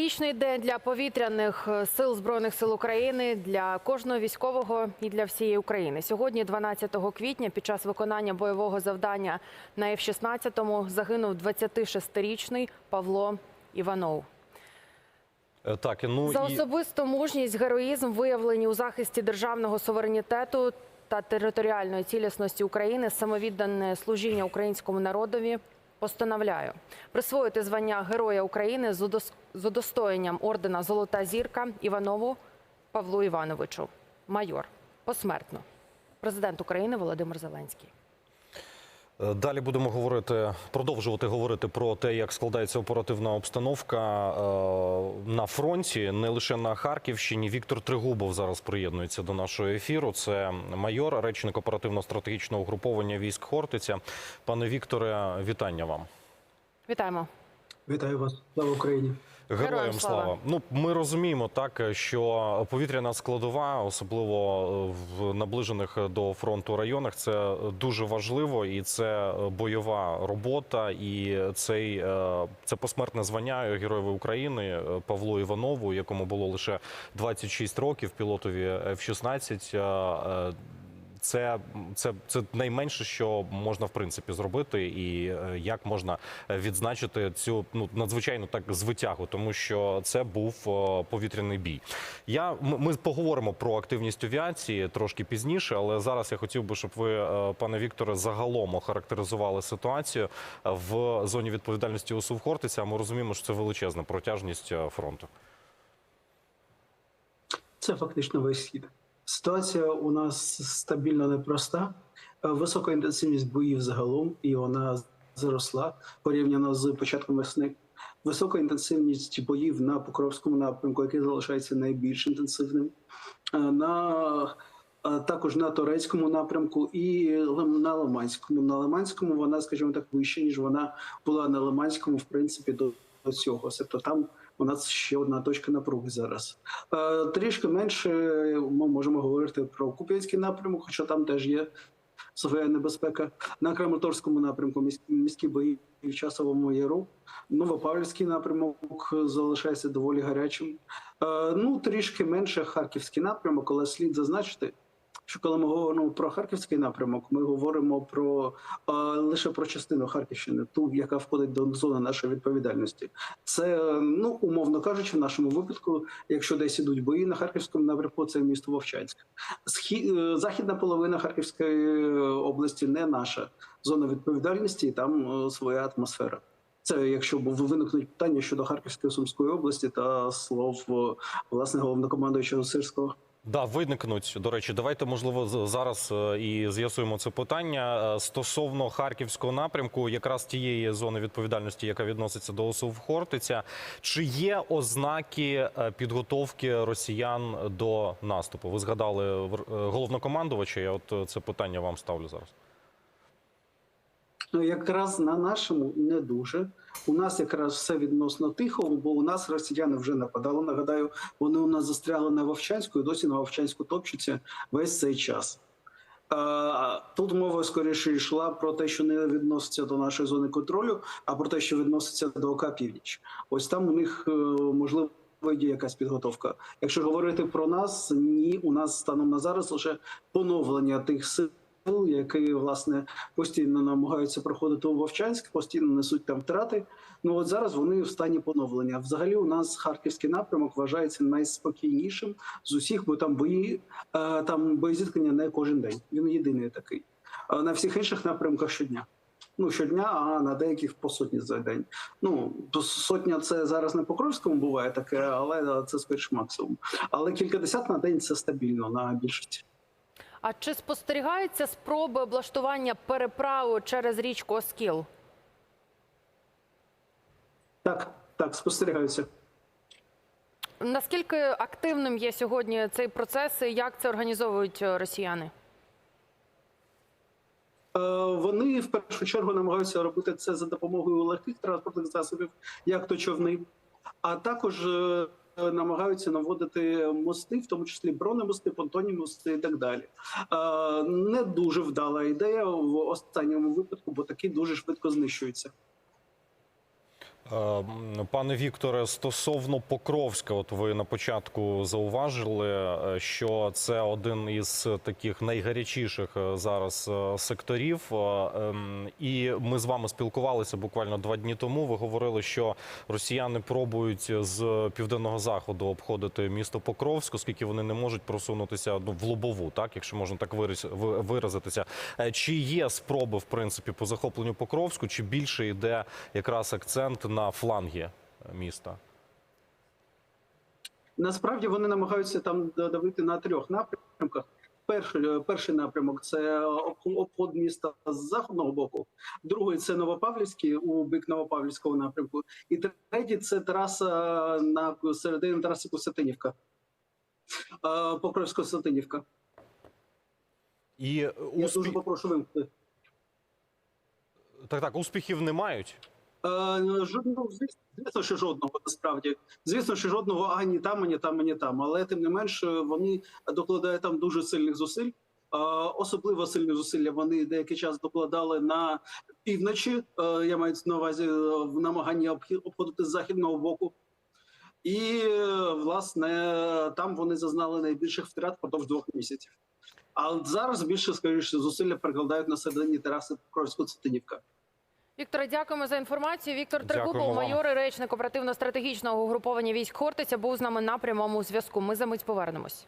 Героїчний день для повітряних е, сил збройних сил України для кожного військового і для всієї України. Сьогодні, 12 квітня, під час виконання бойового завдання на F-16 загинув 26-річний Павло Іванов. Е, Так, ну За і особисту мужність, героїзм виявлені у захисті державного суверенітету та територіальної цілісності України, самовіддане служіння українському народові. Постановляю присвоїти звання Героя України з удос- удостоєнням ордена Золота зірка Іванову Павлу Івановичу, майор, посмертно. Президент України Володимир Зеленський. Далі будемо говорити, продовжувати говорити про те, як складається оперативна обстановка е, на фронті, не лише на Харківщині. Віктор Тригубов зараз приєднується до нашого ефіру. Це майор, речник оперативно-стратегічного угруповання військ Хортиця. Пане Вікторе, вітання вам. Вітаємо. Вітаю вас, слава Україні. Героям, Героям слава. слава. Ну ми розуміємо так, що повітряна складова, особливо е, в наближених до фронту районах, це дуже важливо, і це бойова робота. І цей е, це посмертне звання Героєві України е, Павлу Іванову, якому було лише 26 років, пілотові F-16. Це, це, це найменше, що можна в принципі зробити, і е, як можна відзначити цю ну надзвичайно так звитягу, тому що це був повітряний бій. Я ми, поговоримо про активність авіації трошки пізніше, але зараз я хотів би, щоб ви, е, пане Вікторе, загалом охарактеризували ситуацію в зоні відповідальності УСУ Хортиця. Ми розуміємо, що це величезна протяжність е, фронту. Це фактично весь схід. Ситуація у нас стабільно непроста. Е, Висока інтенсивність боїв загалом, і вона зросла порівняно з початком весни. Висока інтенсивність боїв на Покровському напрямку, який залишається найбільш інтенсивним. Е, На е, також на турецькому напрямку і на Лиманському. На Лиманському вона, скажімо так, вища, ніж вона була на Лиманському, в принципі, до, до цього. Тобто там у нас ще одна точка напруги зараз. Е, Трішки менше ми можемо говорити про Куп'янський напрямок, хоча там теж є своя небезпека. На Краматорському напрямку міськ- міські бої в часовому яру. Новопавлівський напрямок залишається доволі гарячим. Е, Ну, трішки менше Харківський напрямок, але слід зазначити, що коли ми говоримо про Харківський напрямок, ми говоримо про е, лише про частину Харківщини, ту, яка входить до зони нашої відповідальності. Це ну умовно кажучи, в нашому випадку, якщо десь ідуть бої на харківському напрямку, це місто Вовчанськ. Схід е, західна половина Харківської області не наша зона відповідальності, і там е, своя атмосфера. Це якщо виникнуть питання щодо Харківської Сумської області та слов е, власне головнокомандуючого Сирського. Да, виникнуть. До речі, давайте можливо зараз е, і з'ясуємо це питання Е, стосовно харківського напрямку, якраз тієї зони відповідальності, яка відноситься до ОСУ Хортиця. Чи є ознаки е, підготовки росіян до наступу? Ви згадали головнокомандувача. Я от це питання вам ставлю зараз. Ну, якраз на нашому не дуже. У нас якраз все відносно тихо, бо у нас росіяни вже нападали. Нагадаю, вони у нас застряли на Вовчанську і досі на Вовчанську топчуться весь цей час. Тут мова скоріше йшла про те, що не відноситься до нашої зони контролю, а про те, що відноситься до ОК Північ. Ось там у них е, можливо є якась підготовка. Якщо говорити про нас, ні, у нас станом на зараз лише поновлення тих сил. Які власне постійно намагаються проходити у Вовчанськ, постійно несуть там втрати. Ну от зараз вони в стані поновлення. Взагалі, у нас харківський напрямок вважається найспокійнішим з усіх, бо там бої е, там боєзіткнення не кожен день. Він єдиний такий. На всіх інших напрямках щодня. Ну щодня, а на деяких по сотні за день. Ну сотня це зараз на Покровському буває таке, але це скоріш максимум. Але кількадесят на день це стабільно на більшості. А чи спостерігаються спроби облаштування переправи через річку Оскіл? Так, так, спостерігаюся. Наскільки активним є сьогодні цей процес і як це організовують е, росіяни? Е, Вони в першу чергу намагаються робити це за допомогою легких транспортних засобів, як то човни, а також е, намагаються наводити мости, в тому числі бронемости, понтонні мости і так далі. Е, Не дуже вдала ідея в останньому випадку, бо такі дуже швидко знищуються. Е, м, Пане Вікторе, стосовно Покровська, от ви на початку зауважили, е, що це один із таких найгарячіших е, зараз е, секторів. Ем, І ми з вами спілкувалися буквально два дні тому. Ви говорили, що росіяни пробують з південного заходу обходити місто Покровськ, оскільки вони не можуть просунутися ну, в лобову, так якщо можна так вираз- виразитися. Чи є спроби в принципі по захопленню Покровську, чи більше йде якраз акцент на флангі е, міста? Насправді вони намагаються там давити на трьох напрямках. Перший, перший напрямок це обход міста з заходного боку, другий це Новопавлівський у бік Новопавлівського напрямку, і третій це траса на середині траси Костянтинівка, Е, Покровсько-Сатинівка. І Я дуже попрошу вимкнути. так, так, успіхів не мають. Е, Жодного, звісно, що жодного насправді. Звісно, що жодного ані там, ані там, ані там. Але тим не менш вони докладають там дуже сильних зусиль. Е, Особливо сильні зусилля вони деякий час докладали на півночі. е, Я маю на увазі е, в намаганні обходити з західного боку. І е, власне там вони зазнали найбільших втрат впродовж двох місяців. А зараз більше, скоріше, зусилля прикладають на середині тераси Покровсько-Цитинівка. Вікторе, дякуємо за інформацію. Віктор Трикупов, майор і речник оперативно-стратегічного угруповання військ Хортиця, був з нами на прямому зв'язку. Ми за мить повернемось.